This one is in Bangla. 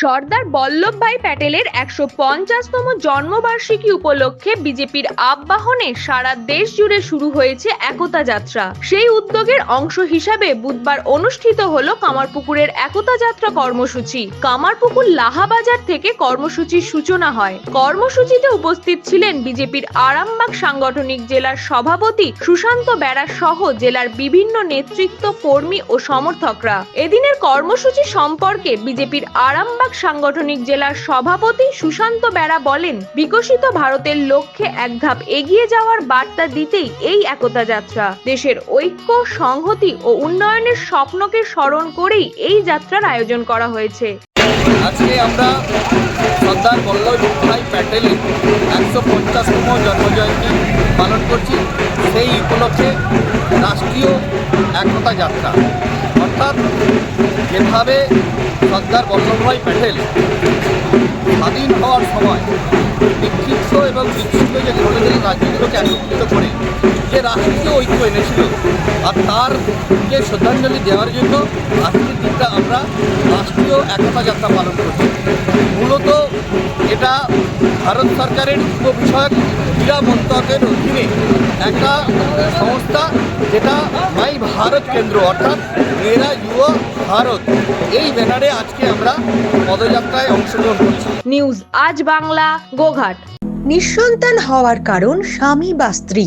সর্দার বল্লভভাই প্যাটেলের একশো পঞ্চাশতম জন্মবার্ষিকী উপলক্ষে বিজেপির আহ্বানে সারা দেশ জুড়ে শুরু হয়েছে একতা যাত্রা। সেই উদ্যোগের অংশ হিসাবে বুধবার অনুষ্ঠিত হল কামারপুকুরের একতা যাত্রা কর্মসূচি। কামারপুকুর লাহাবাজার থেকে কর্মসূচির সূচনা হয়। কর্মসূচিতে উপস্থিত ছিলেন বিজেপির আরামবাগ সাংগঠনিক জেলার সভাপতি সুশান্ত বেড়া সহ জেলার বিভিন্ন নেতৃত্ব, কর্মী ও সমর্থকরা। এদিনের কর্মসূচি সম্পর্কে বিজেপির আরামবাগ সাংগঠনিক জেলার সভাপতি সুশান্ত বেড়া বলেন, বিকশিত ভারতের লক্ষ্যে এক ধাপ এগিয়ে যাওয়ার বার্তা দিতেই এই একতা যাত্রা। দেশের ঐক্য, সংহতি ও উন্নয়নের স্বপ্নকে স্মরণ করেই এই যাত্রার আয়োজন করা হয়েছে। আজকে আমরা সর্দার বল্লভভাই প্যাটেলের একশো পঞ্চাশতম জন্মজয়ন্তী পালন করছি। সেই উপলক্ষে রাষ্ট্রীয় একতা যাত্রা। অর্থাৎ যেভাবে সর্দার বল্লভভাই প্যাটেল স্বাধীন হওয়ার সময় বিক্ষিপ্ত এবং বিচ্ছিন্ন যে ধরনের রাজ্যগুলোকে একত্রিত করে যে রাষ্ট্রীয় ঐক্য এনেছিল আর তার যে শ্রদ্ধাঞ্জলি দেওয়ার জন্য আজকের দিনটা আমরা রাষ্ট্রীয় একতা যাত্রা পালন করছি। মূলত এটা ভারত সরকারের যুব বিষয়ক ক্রীড়া মন্ত্রকের অধীনে একটা সংস্থা যেটা মাই ভারত কেন্দ্র অর্থাৎ মেয়েরা যুব ভারত। এই ব্যানারে আজকে আমরা পদযাত্রায় অংশগ্রহণ করছি। নিউজ আজ বাংলা গোঘাট। নিঃসন্তান হওয়ার কারণ স্বামী বা স্ত্রী।